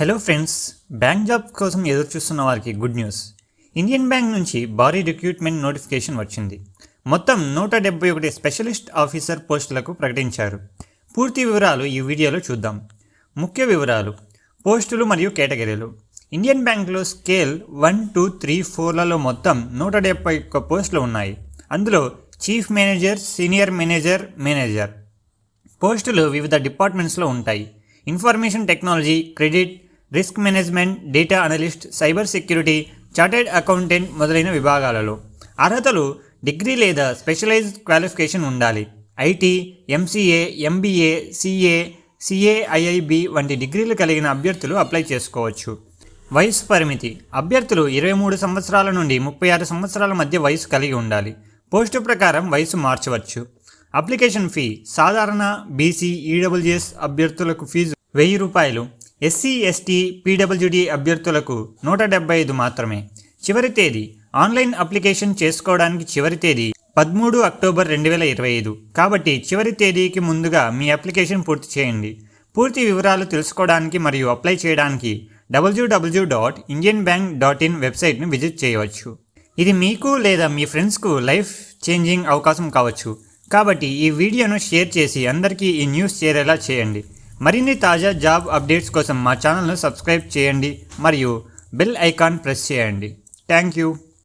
Hello friends bank job కోసం ఎదురు చూస్తున్న వారికి గుడ్ న్యూస్ ఇండియన్ బ్యాంక్ నుంచి భారీ రిక్రూట్మెంట్ నోటిఫికేషన్ వచ్చింది. మొత్తం నూట డెబ్బై ఒకటి స్పెషలిస్ట్ ఆఫీసర్ పోస్టులకు ప్రకటించారు. పూర్తి వివరాలు ఈ వీడియోలో చూద్దాం. ముఖ్య వివరాలు. పోస్టులు మరియు కేటగిరీలు. ఇండియన్ బ్యాంక్లో స్కేల్ వన్ టూ త్రీ ఫోర్లలో మొత్తం నూట డెబ్బై ఒక్క పోస్టులు ఉన్నాయి. అందులో chief manager senior manager manager పోస్టులు వివిధ డిపార్ట్మెంట్స్లో ఉంటాయి. Information technology credit risk management data analyst cyber security chartered accountant మొదలైన విభాగాలలో అర్హతలు డిగ్రీ లేదా స్పెషలైజ్డ్ క్వాలిఫికేషన్ ఉండాలి. IT MCA MBA CA CAIIB వంటి డిగ్రీలు కలిగిన అభ్యర్థులు అప్లై చేసుకోవచ్చు. వయసు పరిమితి. అభ్యర్థులు ఇరవై మూడు సంవత్సరాల నుండి ముప్పై ఆరు సంవత్సరాల మధ్య వయసు కలిగి ఉండాలి. పోస్టు ప్రకారం వయసు మార్చవచ్చు. Application fee. సాధారణ బీసీ ఈడబ్ల్యూఎస్ అభ్యర్థులకు ఫీజు వెయ్యి రూపాయలు. ఎస్సీ ఎస్టీ పీడబ్ల్యూడి అభ్యర్థులకు నూట డెబ్బై ఐదు మాత్రమే. చివరి తేదీ. ఆన్లైన్ అప్లికేషన్ చేసుకోవడానికి చివరి తేదీ పదమూడు అక్టోబర్ రెండు వేల ఇరవై ఐదు. కాబట్టి చివరి తేదీకి ముందుగా మీ అప్లికేషన్ పూర్తి చేయండి. పూర్తి వివరాలు తెలుసుకోవడానికి మరియు అప్లై చేయడానికి WWW dot Indian bank dot in వెబ్సైట్ను విజిట్ చేయవచ్చు. ఇది మీకు లేదా మీ ఫ్రెండ్స్కు లైఫ్ చేంజింగ్ అవకాశం కావచ్చు. కాబట్టి ఈ వీడియోను షేర్ చేసి అందరికీ ఈ న్యూస్ చేరేలా చేయండి. మరిన్ని తాజా జాబ్ అప్డేట్స్ కోసం మా ఛానల్ను సబ్స్క్రైబ్ చేయండి మరియు బెల్ ఐకాన్ ప్రెస్ చేయండి. Thank you.